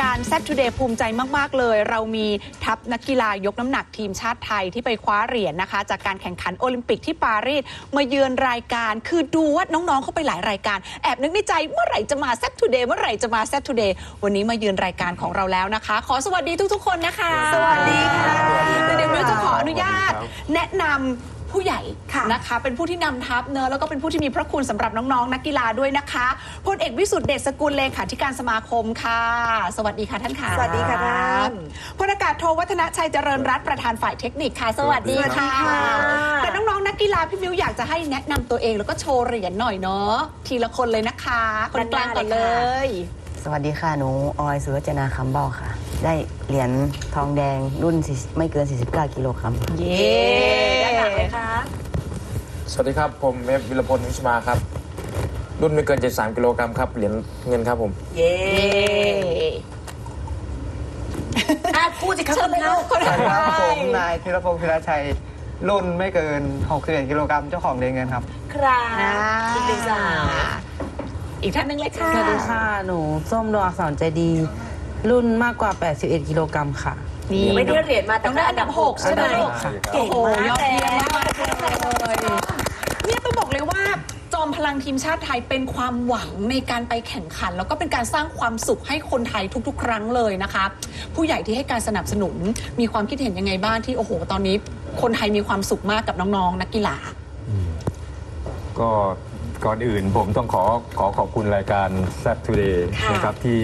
การ s ซ t Today ภูมิใจมาก ๆ เลย เรามีทัพนักกีฬายกน้ำหนักทีมชาติไทยที่ไปคว้าเหรียญนะคะ จากการแข่งขันโอลิมปิกที่ปารีสมาเยือนรายการ คือดูว่าน้อง ๆ เข้าไปหลายรายการ แอบนึกในใจเมื่อไหร่จะมา s ซ t Today เมื่อไหร่จะมา s ซ t Today วันนี้มาเยือนรายการของเราแล้วนะคะ ขอสวัสดีทุก ๆ คนนะคะ สวัสดีค่ะแต่เดี๋ยวมิวจะขออนุญาตครับแนะนำ ผู้ใหญ่ค่ะนะคะ เป็นผู้ที่นำทัพเนอะแล้วก็เป็นผู้ที่มีพระคุณสำหรับน้องๆ นักกีฬาด้วยนะคะพลเอกวิสุทธิ์เดชสกุลเลขาธิการสมาคมค่ะ สวัสดีค่ะท่านค่ะ สวัสดีค่ะท่านพลอากาศโทวัฒนชัยเจริญรัตน์ประธานฝ่ายเทคนิคค่ะ สวัสดีค่ะสวัสดีค่ะแต่น้องๆ นักกีฬาพี่มิวอยากจะให้แนะนำตัวเองแล้วก็โชว์เหรียญหน่อยเนาะทีละคนเลยนะคะ คนกลางก่อนเลย สวัสดีค่ะ หนูออยสุรจนาคำเบ้าค่ะ ได้เหรียญทองแดงรุ่น40ไม่เกิน 49 กิโลกรัมเย้ด้านหลังเลยคะสวัสดีครับ ผมเอฟวิรพลวิชมาครับ รุ่นไม่เกิน 73 กิโลกรัมครับ เหรียญเงินครับผม เย้อะพูดสิครับเชิญเลยลูกคนสวัสดีครับแรผกมนายธีรพงศ์พิรชัย รุ่นไม่เกิน 61 กิโลกรัมเจ้าของเหรียญเงินครับ ครับอ่าอีกหนึ่งสาว อีกท่านหนึงเลยค่ะ สวัสดีค่ะ หนูส้มดวงอักษรใจดี รุ่นมากกว่า 81 กิโลกรัมค่ะ นี่ไม่ได้เหรียญมาแต่ต้องได้อันดับหกใช่ไหมอันดับหกค่ะ เก่งโอ้โหมากยอดเยี่ยมแล้วมากเลยเนี่ยต้องบอกเลยว่าจอมพลังทีมชาติไทยเป็นความหวังในการไปแข่งขัน แล้วก็เป็นการสร้างความสุขให้คนไทยทุก ๆ ครั้งเลยนะคะ ผู้ใหญ่ที่ให้การสนับสนุนมีความคิดเห็นยังไงบ้างที่โอ้โห ตอนนี้ คนไทยมีความสุขมากกับน้องๆ นักกีฬา ก็ ก่อนอื่นผมต้องขอขอขอบคุณรายการ s ซ t Today ค่ะ นะครับที่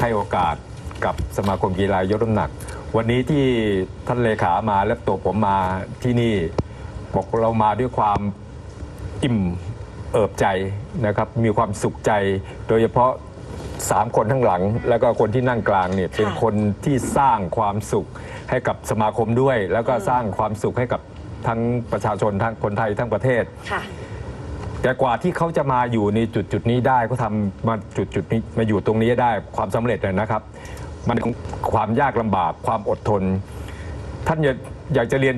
ให้โอกาสกับสมาคมกีฬายกน้ำหนัก วันนี้ที่ท่านเลขามาและตัวผมมาที่นี่บอกเรามาด้วยความอิ่มเอิบใจนะครับ มีความสุขใจ โดยเฉพาะ สามคนข้างหลัง แล้วก็คนที่นั่งกลางเนี่ยเป็นคนที่สร้างความสุขให้กับสมาคมด้วย แล้วก็สร้างความสุขให้กับทั้งประชาชนทั้งคนไทยทั้งประเทศ ค่ะ แต่กว่าที่เขาจะมาอยู่ในจุดจุดๆนี้ได้เขาทำมาจุดจุดๆนี้มาอยู่ตรงนี้ได้ความสำเร็จเนี่ยนะครับ มันความยากลำบากความอดทน ท่านอยากอยากจะเรียน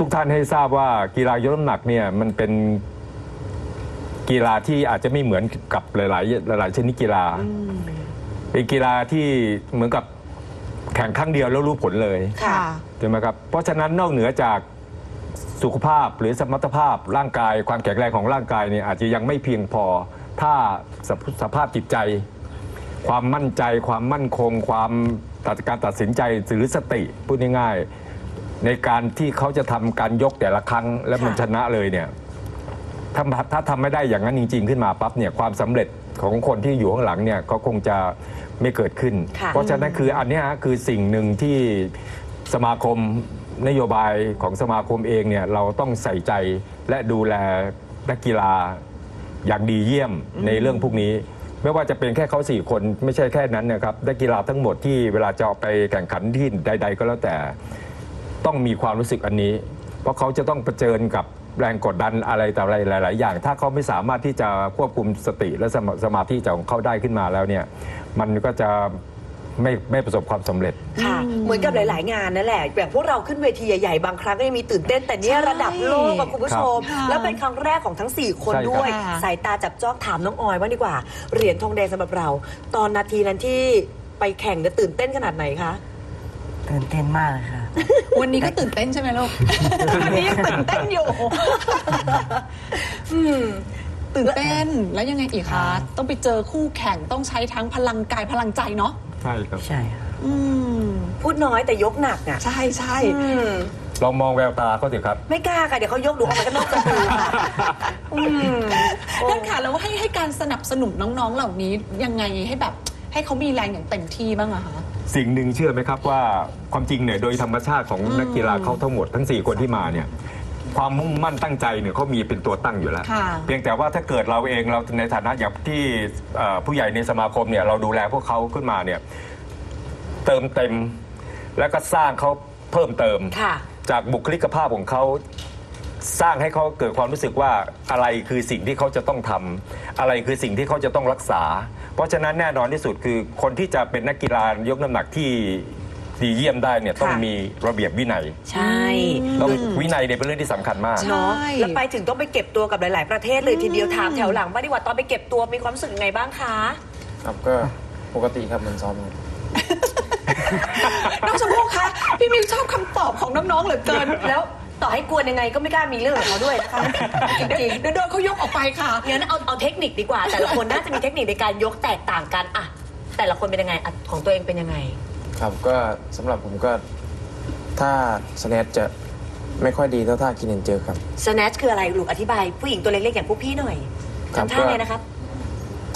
ทุกๆทท่านให้ทราบว่ากีฬายกน้ำหนักเนี่ยมันเป็นกีฬาที่อาจจะไม่เหมือนกับหลาย ๆ หลาย ๆ ชนิดกีฬา เป็นกีฬาที่เหมือนกับแข่งครั้งเดียวแล้วรู้ผลเลย ค่ะ ใช่ไหมครับ เพราะฉะนั้นนอกเหนือจาก สุขภาพหรือสมรรถภาพร่างกายความแข็งแรงของร่างกายเนี่ยอาจจะยังไม่เพียงพอ ถ้าสภสภาพจิตใจ ความมั่นใจ ความมั่นคง ความตัดการตัดสินใจหรือสติพูดง่ายๆในการที่เขาจะทำการยกแต่ละครั้ง และมันค่ะชนะเลยเนี่ยถ้าถ้าทำไม่ได้อย่างนั้นจริง ๆ ขึ้นมาปั๊บเนี่ยความสำเร็จของคนที่อยู่ข้างหลังเนี่ยก็คงจะไม่เกิดขึ้นค่ะเพราะฉะนั้นคืออันเนี้ยฮะคือสิ่งหนึ่งที่สมาคม นโยบายของสมาคมเองเนี่ยเราต้องใส่ใจและดูแลนักกีฬาอย่างดีเยี่ยมในเรื่องพวกนี้ ไม่ว่าจะเป็นแค่เขาสี่คนไม่ใช่แค่นั้นนะครับนักกีฬาทั้งหมดที่เวลาจะออกไปแข่งขันที่ใด ๆ ก็แล้วแต่ต้องมีความรู้สึกอันนี้ เพราะเขาจะต้องเผชิญกับแรงกดดันอะไรแต่อะไรหลาย ๆ อย่าง ถ้าเขาไม่สามารถที่จะควบคุมสติและสมาสมาธิของเขาได้ขึ้นมาแล้วเนี่ยมันก็จะ ไม่ไม่ประสบความสำเร็จ ค่ะ เหมือนกับหลาย ๆ งานนั่นแหละแบบพวกเราขึ้นเวทีใหญ่ ๆ บางครั้งก็ยังมีตื่นเต้นแต่เนี่ยใช่ระดับโลกอะคุณผู้ชมครับแล้วเป็นครั้งแรกของทั้ง 4 คนใช่ครับ ด้วย ค่ะ สายตาจับจ้องถามน้องออยว่างดีกว่า เหรียญทองแดงสำหรับเรา ตอนนาทีนั้นที่ไปแข่งเนี่ยตื่นเต้นขนาดไหนคะ ตื่นเต้นมากเลยค่ะ วันนี้ก็ตื่นเต้นใช่ไหมลูก วันนี้ยังตื่นเต้นอยู่อืมตื่นเต้นแล้วยังไงอีกคะ ต้องไปเจอคู่แข่งต้องใช้ทั้งพลังกายพลังใจเนาะ ใช่ครับ ใช่ค่ะ อืมพูดน้อยแต่ยกหนักอะใช่ใช่อืมลองมองแววตาเขาสิครับ ไม่กล้าค่ะ เดี๋ยวเขายกหนูออกมากันนอกสตูค่ะอืมโอ้ท่านค่ะแล้วให้ให้การสนับสนุนน้องๆเหล่านี้ยังไงให้แบบให้เขามีแรงอย่างเต็มที่บ้างอะคะ สิ่งหนึ่งเชื่อไหมครับว่าความจริงเนี่ยโดยธรรมชาติของนักกีฬาเขาทั้งหมดทั้ง 4 คนที่มาเนี่ย ความมุ่งมั่นตั้งใจเนี่ยเขามีเป็นตัวตั้งอยู่แล้ว ค่ะเพียงแต่ว่าถ้าเกิดเราเองเราในฐานะอย่างที่เอ่อผู้ใหญ่ในสมาคมเนี่ยเราดูแลพวกเขาขึ้นมาเนี่ยเติมเต็มแล้วก็สร้างเขาเพิ่มเติม ค่ะ จากบุคลิกภาพของเขาสร้างให้เขาเกิดความรู้สึกว่าอะไรคือสิ่งที่เขาจะต้องทำอะไรคือสิ่งที่เขาจะต้องรักษา เพราะฉะนั้นแน่นอนที่สุดคือคนที่จะเป็นนักกีฬายกน้ำหนักที่ ดีเยี่ยมได้เนี่ยต้องมีระเบียบวินัยใช่ ต้องวินัยเนี่ยเป็นเรื่องที่สำคัญมากใช่เนาะแล้วไปถึงต้องไปเก็บตัวกับหลาย ๆ ประเทศเลยทีเดียวถามแถวหลังบ้างดีกว่าตอนไปเก็บตัวมีความรู้สึกยังไงบ้างคะ ครับก็ปกติครับเหมันซ้อมครับ น้องชมพู่คะพี่มิวชอบคำตอบของน้องๆเหลือเกิน แล้วต่อให้กวนยังไงก็ไม่กล้ามีเรื่องกับเขาด้วยนะคะ จริงเดี๋ยวโดนเขายกออกไปค่ะ ๆงั้นเอาเอาเทคนิคดีกว่า แต่ละคนน่าจะมีเทคนิคในการยกแตกต่างกันอะแต่ละคนเป็นยังไงอะของตัวเองเป็นยังไง ครับก็สำหรับผมก็ถ้าสแนทจะไม่ค่อยดีเท่าท่ากินเอนเจอร์ครับ snatch คืออะไรลูกอธิบาย ผู้หญิงตัวเล็กๆอย่างพวกพี่หน่อยครับทำท่าไงนะครับ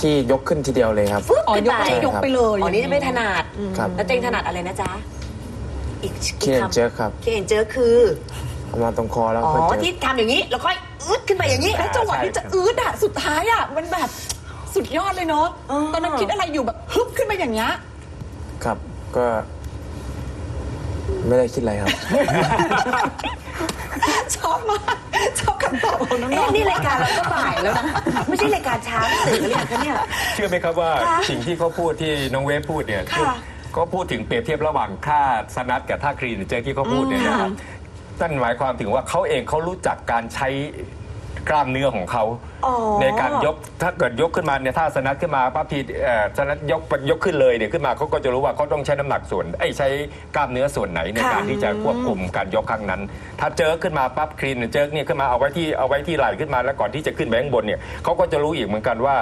ที่ยกขึ้นทีเดียวเลยครับ ฟึ๊บอ๋อขึ้นยกไปไปยกไปเลยอ๋อนี่จะไม่ถนัดครับแล้วเจงถนัดอะไรนะจ๊ะอีกกินเอนเจอร์ครับเคเอนเจอคือเอามาตรงคอแล้วอ๋อค่อยเจอ ที่ทำอย่างนี้แล้วค่อยอึดขึ้นไปอย่างนี้ แล้วจังหวะที่จะอืดอะสุดท้ายอะมันแบบสุดยอดเลยเนาะอ๋อตอนนั้นคิดอะไรอยู่แบบฮึบขึ้นมาอย่างเงี้ย ครับ ก็ ไม่ได้คิดอะไรครับ ชอบมากชอบคำตอบของน้เอ๊ะองๆนี่รายการเราก็บ่ายแล้วนะ ไม่ใช่รายการเช้าตื่นกันหรือยังคะเนี่ย เชื่อไหมครับว่าค่ะสิ่งที่เขาพูดที่น้องเวฟพูดเนี่ยค่ะ ก็พูดถึงเปรียบเทียบระหว่างค่าสนัดกับท่าครีนเจอที่เขาพูดเนี่ยนะครับนั่นหมายความถึงว่าเขาเองเขารู้จักการใช้ กล้ามเนื้อของเขา อ๋อ ในการยกถ้าเกิดยกขึ้นมาเนี่ยถ้าสนัดขึ้นมาปั๊บทีเอ่อสนัดยกยกขึ้นเลยเนี่ยขึ้นมาเขาก็จะรู้ว่าเขาต้องใช้น้ำหนักส่วนไอ้ยใช้กล้ามเนื้อส่วนไหนในค่ะ การที่จะควบคุมการยกครั้งนั้น ถ้าเจอขึ้นมาปั๊บครีนเจอเนี่ยขึ้นมาเอาไว้ที่เอาไว้ที่ไหล่ขึ้นมาแล้วก่อนที่จะขึ้นไปข้างบนเนี่ยเขาก็จะรู้อีกเหมือนกันว่า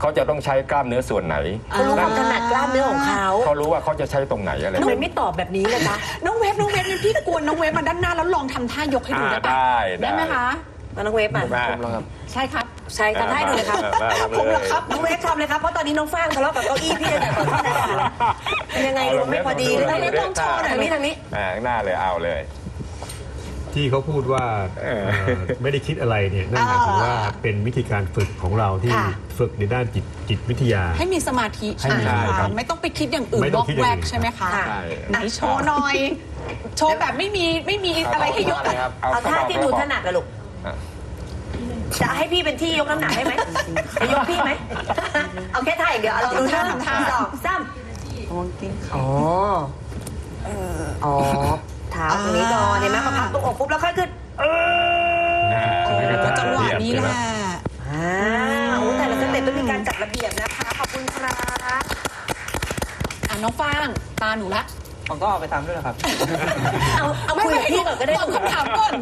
เขาจะต้องใช้กล้ามเนื้อส่วนไหนเขารู้ความถนัดกล้ามเนื้อของเขาเขารู้ว่าเขาจะใช้ตรงไหนอะไร ทำไมไม่ตอบแบบนี้เลยคะ น้องเวฟน้องเวฟงั้นพี่กวนน้องเวฟมาด้านหน้าแล้วลองทำท่ายกให้ดูอ่าได้ปะได้ได้ไหมคะมา น้องเวฟมามาผมแล้วครับ ใช่ครับ ใช่ทำให้ดูเลยครับมาทำเลยผมเหรอครับน้องเวฟทำเลยครับ เพราะตอนนี้น้องฟางทะเลาะกับเก้าอี้พี่เลยตอนที่รายการเป็นยังไงรู้ไม่พอดีหรือเอาไงลองเวฟต้องโชว์หน่อยทางนี้ทางนี้ อ่าข้างหน้าเลยเอาเลย ที่เขาพูดว่าเออเอ่อไม่ได้คิดอะไรเนี่ยนั่นหมายถึงว่าเป็นวิธีการฝึกของเราที่ค่ะ ฝึกในด้านจิตจิตวิทยา ให้มีสมาธิให้มีใช่ไหมครัคะบไม่ต้องไปคิดอย่างอื่นไม่บต้ล็อองกคิดอแวย่างกอื่นใช่ไหมคะค่ะใช่ ไหนโชว์หน่อย โชว์แบบไม่มีไม่มีอะไรให้ยกอะเอาท่าที่หนูถนัดอะลูกอะ จะให้พี่เป็นที่ยกน้ำหนักให้ไหมจะยกพี่ไหม เอาแค่ท่าอย่างเดียวเอาลองดูท่าทำท่าสองสามอ๋ออ๋อเท้าตรงนี้ก่อนเห็นไหมพอพักตรงอกปุ๊บแล้วค่อยขึ้นเออโอ้จังหวะนี้แหละอ่าโอ้แต่ละสเต็ปต้องมีการจัดระเบียบนะคะ ขอบคุณครับอะน้องฟางตาหนูละ ผมก็เอาไปทำด้วยนะครับ เอาเอาคุยกับพี่ก่อนก็ได้ตอบคำถามก่อน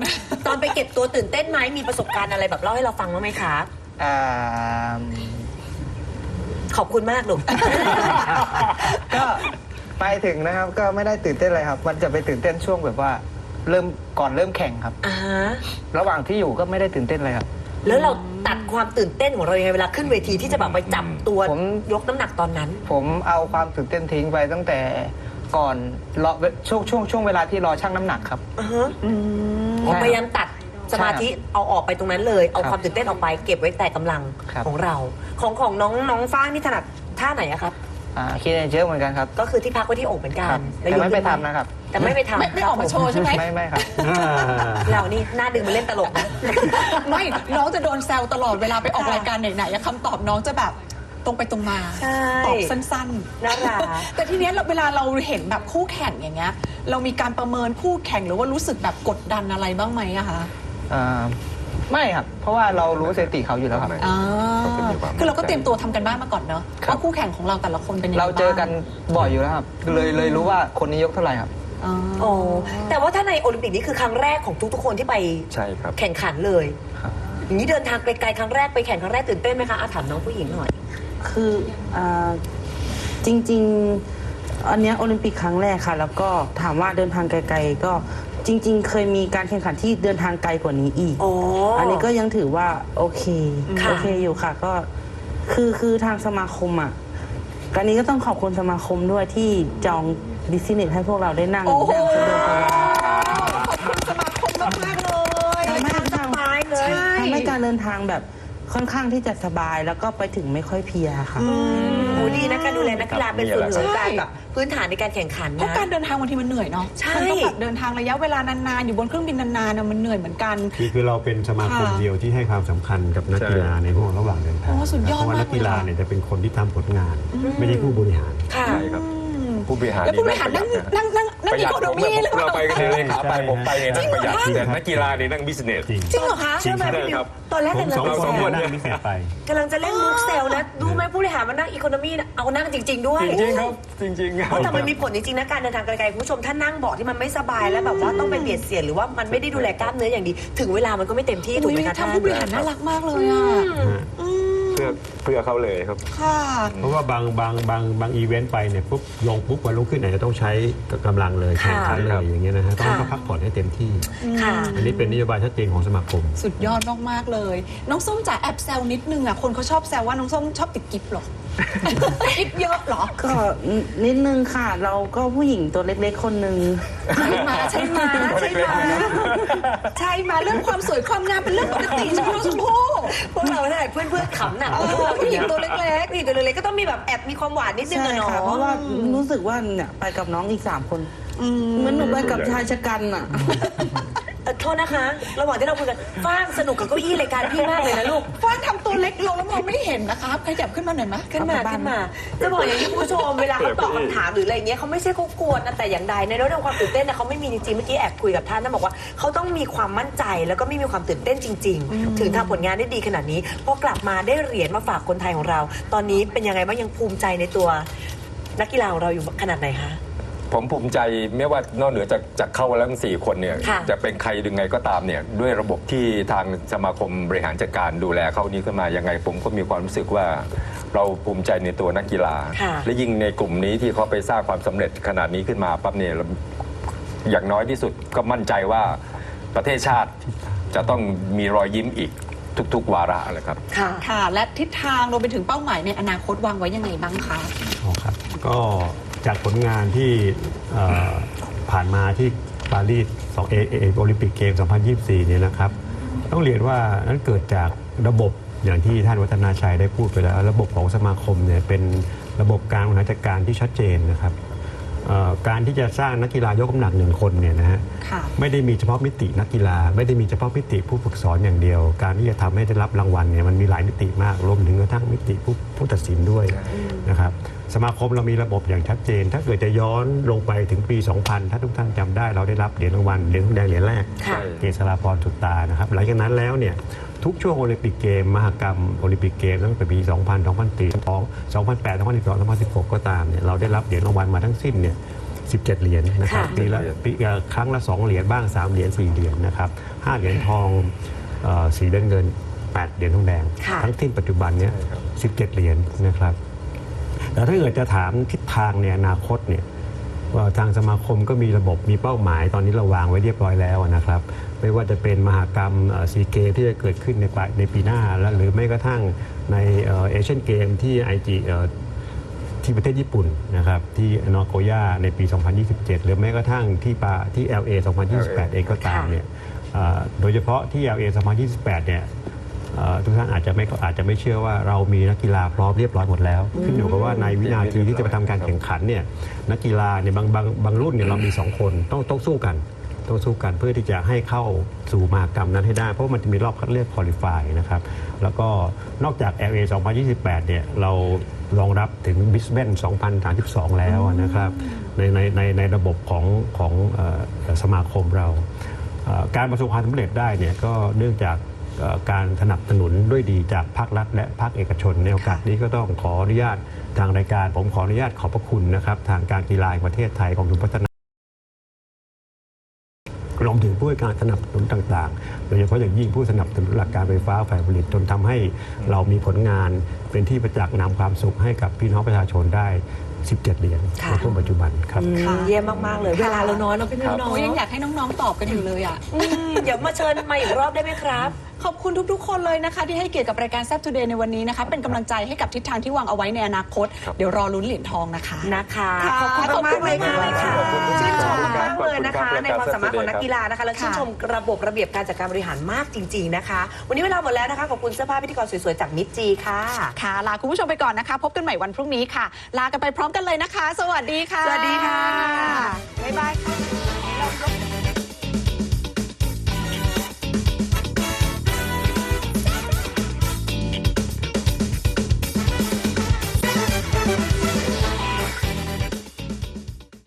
ตอนไปเก็บตัวตื่นเต้นไหมมีประสบการณ์อะไรแบบเล่าให้เราฟังบ้างไหมคะอ่าขอบคุณมากลูก ก็ไปถึงนะครับก็ไม่ได้ตื่นเต้นอะไรครับ มันจะไปตื่นเต้นช่วงแบบว่า เริ่มก่อนเริ่มแข่งครับ อ่าฮะระหว่างที่อยู่ก็ไม่ได้ตื่นเต้นเลยครับ แล้วเราตัดความตื่นเต้นของเรายังไงเวลาขึ้นเวทีที่จะแบบไปจับตัวผม ยกน้ำหนักตอนนั้น ผมเอาความตื่นเต้นทิ้งไปตั้งแต่ ก่อนรอช่วงช่วงช่วงเวลาที่รอชั่งน้ำหนักครับ อ่าฮะอ๋อพยายามตัดสมาธิเอาออกไปตรงนั้นเลย เอาครับความตื่นเต้นออกไป เก็บไว้แต่กำลังครับ ของเรา ของของน้องน้องฟ้างนี่ถนัดท่าไหนอะครับ อ่าคิดเยอะเหมือนกันครับก็คือที่พักไว้ที่อกเหมือนกัครันบแล้วแต่ยกไม่ไปขึ้นทำนะครับ แต่ไม่ไปทำไม่ไม่ออกมาโชว์ใช่ไหม ไม่ไม่ครับเรานี่หน้าดึงมาเล่นตลกนะ ไม่ น้องจะโดนแซวตลอดเวลาไปออกรายการไหนๆอะคำตอบน้องจะแบบ ตรงไปตรงมาใช่ตอบสั้นๆน่ารัก แต่ทีเนี้ยเราเวลาเราเห็นแบบคู่แข่งอย่างเงี้ย เรามีการประเมินคู่แข่งหรือว่ารู้สึกแบบกดดันอะไรบ้างไหมอะคะอ่าไม่ครับ เพราะว่าเรารู้สถิติเขาอยู่แล้วครับอ่าก็จะมีความคือเราก็เตรียมตัวทำกันบ้านมาก่อนเนอะครับ ว่าคู่แข่งของเราแต่ละคนเป็นยังไงเราเจอกันบ้างบ่อยอยู่แล้วครับเลยเลยรู้ว่าคนนี้ยกเท่าไหร่ครับ อ๋อ โอ้แต่ว่าถ้าในโอลิมปิกนี่คือครั้งแรกของทุกๆคนที่ไปใช่ครับ แข่งขันเลยครับ อย่างนี้เดินทางไกลๆครั้งแรกไปแข่งครั้งแรกตื่นเต้นไหมคะอาถามน้องผู้หญิงหน่อย คืออาจริง ๆ อันเนี้ยโอลิมปิกครั้งแรกค่ะ แล้วก็ถามว่าเดินทางไกลๆ ก็จริง ๆ เคยมีการแข่งขันที่เดินทางไกลกว่านี้อีก อ๋ออันนี้ก็ยังถือว่าโอเคค่ะ โอเคอยู่ค่ะ ก็คือคือทางสมาคมอะการนี้ก็ต้องขอบคุณสมาคมด้วยที่จองดิสนีย์ให้พวกเราได้นั่งโอ้โหนั่งสะดวกสบาย ขอบคุณสมาคมมาก ๆ เลยทำให้สบายเลยใช่ทำให้การเดินทางแบบ ค่อนข้างที่จะสบายแล้วก็ไปถึงไม่ค่อยเพลียค่ะ โอ้ดีนะการดูแลนักกีฬาเป็นส่วนหนึ่งของการใช่แบบพื้นฐานในการแข่งขันเพราะนะ การเดินทางบางทีมันเหนื่อยเนาะใช่ มันต้องแบบเดินทางระยะเวลานานๆ อยู่บนเครื่องบินนานๆอะมันเหนื่อยเหมือนกัน คือคือเราเป็นสมาคมค่ะเดียวที่ให้ความสำคัญกับนักกีฬาในห่วงระหว่างเดินทางโอ้สุดยอดเพราะว่านักกีฬามากเลยค่ะเนี่ยจะเป็นคนที่ทำผลงาน ไม่ใช่ผู้บริหาร ค่ะ ใช่ครับ ผู้บริหารแล้วผู้บริหารนั่งประหยัดะนั่งนั่ง นั่งประหยัดอีโคโนผมมี่เนี่ยหรือผมเปล่า เราไปกันเลยขาไปผมไปไงนั่งประหยัดจริงเหรอแต่นักกีฬานี่นั่งบิสเนส จริง จริงเหรอคะใช่ไหมจริพี่งนิวครับ ตอนแรกผมกำลัสองงคนสองคนนั่งมิสเนสไป กำลังจะเล่นมุกเซลนะดูไหมผู้บริหารมานั่งอีโคโนมี่เอานั่งจริง ๆ ด้วย จริงๆครับจริงๆครับเพราะแต่มันมีผลจริงๆนะการเดินทางไกลๆคุณผู้ชมถ้านั่งเบาะที่มันไม่สบายแล้วแบบว่าต้องไปเบียดเสียดหรือว่ามันไม่ได้ดูแลกล้ามเนื้ออย่างดี ถึงเวลามันก็ไม่เต็มที่ถูกอุ้ยไหมคะท่านทำผู้บริหารน่ารักมากเลยอะ เพื่อเพื่อเขาเลยครับ ค่ะ เพราะว่าบางบางบางบางอีเวนต์ไปเนี่ยปุ๊บลงปุ๊บวันรุ่งขึ้นอาจจะต้องใช้กำลังเลยค่ะ แข่งขันเลยอย่างเงี้ยนะฮะต้องค่ะก็พักผ่อนให้เต็มที่ ค่ะ อันนี้เป็นนโยบายชัดเจนของสมาคม สุดยอดมากๆเลย น้องส้มจ๋าแอบแซวนิดนึงอะคนเขาชอบแซวว่าน้องส้มชอบติดกิฟต์เหรอ กิฟต์เยอะเหรอก็นิดนึงค่ะ เราก็ผู้หญิงตัวเล็กๆคนหนึ่งใช่มาใช่มาใช่มา ใช่มาเรื่องความสวยความงามเป็นเรื่องปกติใช่ไหมน้องชมพู่พวกเราเนี่ยเพื่อนๆขำหนักเออผู้หญิงตัวเล็กๆผู้หญิงตัวเล็กๆก็ต้องมีแบบแอบมีความหวานนิดนึงใช่อะเนาะ ค่ะเพราะว่ารู้สึกว่าเนี่ยไปกับน้องอีกสามคนเหมือนหนูไปกับชายชะกันอะ เอ่อโทษนะคะ ระหว่างที่เราคุยกันฟ้างสนุกกับเก้าอี้รายการพี่มากเลยนะลูก ฟ้านทำตัวเล็กลงแล้วมองไม่เห็นนะครับ ขยับขึ้นมาหน่อยไหมขึ้นมาขึ้นมา จะบอกอย่างนี้คุณผู้ชมเวลาเขาตอบคำถามหรืออะไรเงี้ยเขาไม่ใช่เขากวนนะแต่อย่างใดในเรื่องความตื่นเต้นนะเขาไม่มีจริงๆเมื่อกี้แอบคุยกับท่านท่านบอกว่าเขาต้องมีความมั่นใจแล้วก็ไม่มีความตื่นเต้นจริง ๆ ถึงทำผลงานได้ดีขนาดนี้พอกลับมาได้เหรียญมาฝากคนไทยของเรา ตอนนี้เป็นยังไงบ้างยังภูมิใจในตัว นักกีฬาของเราอยู่ขนาดไหนคะ ผมภูมิใจไม่ว่านอกเหนือจากจากเข้ามาแล้วทั้งสี่คนเนี่ยค่ะจะเป็นใครยังไงก็ตามเนี่ยด้วยระบบที่ทางสมาคมบริหารจัดการดูแลเขานี้ขึ้นมายังไง ผมก็มีความรู้สึกว่า เราภูมิใจในตัวนักกีฬา ค่ะ และยิ่งในกลุ่มนี้ที่เขาไปสร้างความสำเร็จขนาดนี้ขึ้นมาปั๊บเนี่ยเราอย่างน้อยที่สุดก็มั่นใจว่าประเทศชาติจะต้องมีรอยยิ้มอีกทุกๆ วาระเลยครับ ค่ะ ค่ะ และทิศทางรวมไปถึงเป้าหมายในอนาคตวางไว้ยังไงบ้างคะ อ๋อครับก็ จากผลงานที่เอ่อผ่านมาที่ปารีส2เอเอโอลิมปิกเกม 2024 เนี่ยนะครับ ต้องเรียนว่านั้นเกิดจากระบบอย่างที่ท่านวัฒนาชัยได้พูดไปแล้ว ระบบของสมาคมเนี่ยเป็นระบบการบริหารจัดการที่ชัดเจนนะครับเอ่อการที่จะสร้างนักกีฬายกน้ำหนักหนึ่งคนเนี่ยนะฮะค่ะไม่ได้มีเฉพาะมิตินักกีฬา ไม่ได้มีเฉพาะมิติผู้ฝึกสอนอย่างเดียว การที่จะทำให้ได้รับรางวัลเนี่ยมันมีหลายมิติมากรวมถึงกระทั่งมิติผู้ผู้ตัดสินด้วยนะครับ สมาคมเรามีระบบอย่างชัดเจน ถ้าเกิดจะย้อนลงไปถึงปี 2000 ถ้าทุกท่านจำได้เราได้รับเหรียญรางวัลเหรียญทองแดงเหรียญแรกค่ะ เกษราพรสุตตานะครับหลังจากนั้นแล้วเนี่ยทุกช่วงโอลิมปิกเกม มหกรรมโอลิมปิกเกมตั้งแต่ปี 2000 2004 2008 2012 2016 ก็ตามเนี่ยเราได้รับเหรียญรางวัลมาทั้งสิ้นเนี่ย17 เหรียญนะครับค่ะ ปีละปีเอ่อครั้งละ 2 เหรียญบ้าง 3 เหรียญ 4 เหรียญนะครับ 5 เหรียญทองเอ่อ4เหรียญเงิน 8 เหรียญทองแดง ค่ะ ทั้งสิ้นปัจจุบันเนี่ย17 เหรียญนะครับ แต่ถ้าเกิดจะถามทิศทางในอนาคตเนี่ยว่าทางสมาคมก็มีระบบมีเป้าหมายตอนนี้เราวางไว้เรียบร้อยแล้วนะครับ ไม่ว่าจะเป็นมหากรรมซีเกมที่จะเกิดขึ้นในปในปีหน้าแล้วหรือไม่กระทั่งในเอเชียนเกมที่ไอจีที่ประเทศญี่ปุ่นนะครับที่นอโกย่าในปี 2027 หรือแม้กระทั่งที่ปาที่ LA 2028 เองก็ตามเนี่ยโดยเฉพาะที่ LA 2028 เนี่ย ทุกท่านอาจจะไม่อาจจะไม่เชื่อว่าเรามีนักกีฬาพร้อมเรียบร้อยหมดแล้ว ขึ้นอยู่กับว่าในวินาทีที่จะไปทำการแข่งขันเนี่ยนักกีฬาเนี่ยบางบางบางรุ่นเนี่ยเรามี 2 คนต้องต้องสู้กันต้องสู้กันเพื่อที่จะให้เข้าสู่มหากรรมนั้นให้ได้ เพราะมันจะมีรอบคัดเลือกคอลิฟายนะครับ แล้วก็นอกจาก LA 2028 เนี่ยเรารองรับถึงบิสเบน2032 แล้วนะครับ ในในในในระบบของของเอ่อสมาคมเราเอ่อการประสบความสำเร็จได้เนี่ยก็เนื่องจากเอ่อ การสนับสนุนด้วยดีจากภาครัฐ และภาคเอกชนในโอกาสนี้ก็ต้องขออนุญาตทางรายการ ผมขออนุญาตขอบพระคุณนะครับ ทางการกีฬาแห่งประเทศไทยของทุนพัฒนารวมถึงผู้ให้การสนับสนุนต่างๆ โดยเฉพาะอย่างยิ่งผู้สนับสนุนหลักการไฟฟ้าฝ่ายผลิตจนทำให้เรามีผลงานเป็นที่ประจักษ์นำความสุขให้กับพี่น้องประชาชนได้ 17 เหรียญค่ะในช่วงปัจจุบันครับค่ะเยี่ยมมาก ๆ เลย เวลาเราน้อยเราพี่นุ่นโอ้น้อยยังอยากให้น้อง ๆ ตอบกันอยู่เลยอะอืมเดี๋ยวมาเชิญมาอีกรอบได้ไหมครับ ขอบคุณทุกๆ คนเลยนะคะ ที่ให้เกียรติกับรายการแซ่บทูเดย์ในวันนี้นะคะ เป็นกำลังใจให้กับทิศทางที่วางเอาไว้ในอนาคตเดี๋ยวรอลุ้นเหรียญทองนะคะ นะคะขอบคุณมากเลยค่ะชื่นชมมากเลยนะคะในความสามารถของนักกีฬานะคะและชื่นชมระบบระเบียบการจัดการบริหารมากจริง ๆนะคะ วันนี้เวลาหมดแล้วนะคะขอบคุณเสื้อผ้าพิธีกรสวยๆจากมิตจีค่ะ ค่ะลาคุณผู้ชมไปก่อนนะคะ พบกันใหม่วันพรุ่งนี้ค่ะ ลากันไปพร้อมกันเลยนะคะ สวัสดีค่ะ บ๊ายบายค่ะ